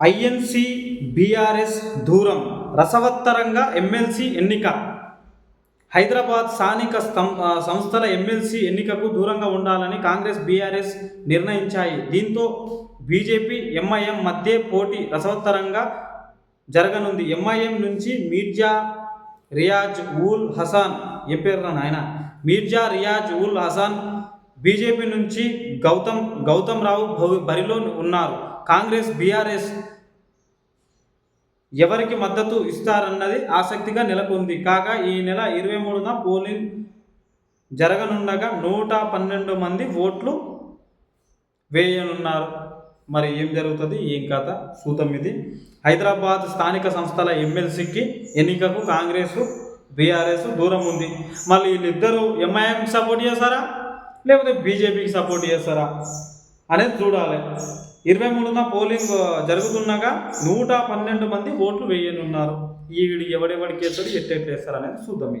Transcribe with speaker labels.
Speaker 1: INC BRS దూరం. రసవత్తరంగా MLC ఎన్నిక. హైదరాబాద్ స్థానిక సంస్థల ఎమ్మెల్సీ ఎన్నికకు దూరంగా ఉండాలని కాంగ్రెస్ బీఆర్ఎస్ నిర్ణయించాయి. దీంతో బీజేపీ ఎంఐఎం మధ్య పోటీ రసవత్తరంగా జరగనుంది. ఎంఐఎం నుంచి మీర్జా రియాజ్ ఉల్ హసాన్ ఏ పేరు నాయన? మీర్జా రియాజ్ ఉల్ హసాన్ బీజేపీ నుంచి గౌతమ్ గౌతమ్ రావు బరిలో ఉన్నారు. కాంగ్రెస్ బీఆర్ఎస్ ఎవరికి మద్దతు ఇస్తారన్నది ఆసక్తిగా నెలకొంది. కాగా ఈ నెల ఇరవై మూడున పోలింగ్ జరగనుండగా నూట పన్నెండు మంది ఓట్లు వేయనున్నారు. మరి ఏం జరుగుతుంది? ఏం కథ? సూతం ఇది. హైదరాబాద్ స్థానిక సంస్థల ఎమ్మెల్సీకి ఎన్నికకు కాంగ్రెస్ బీఆర్ఎస్ దూరం ఉంది. మళ్ళీ వీళ్ళిద్దరూ ఎంఐఎం సపోర్ట్ చేస్తారా? లేకపోతే బీజేపీకి సపోర్ట్ చేస్తారా? అనేది చూడాలి. ఇరవై మూడున పోలింగ్ జరుగుతుండగా నూట పన్నెండు మంది ఓట్లు వేయనున్నారు. ఈవిడు ఎవడెవడికి వేస్తాడు ఎట్టెట్లు వేస్తారు అనేది చూద్దాం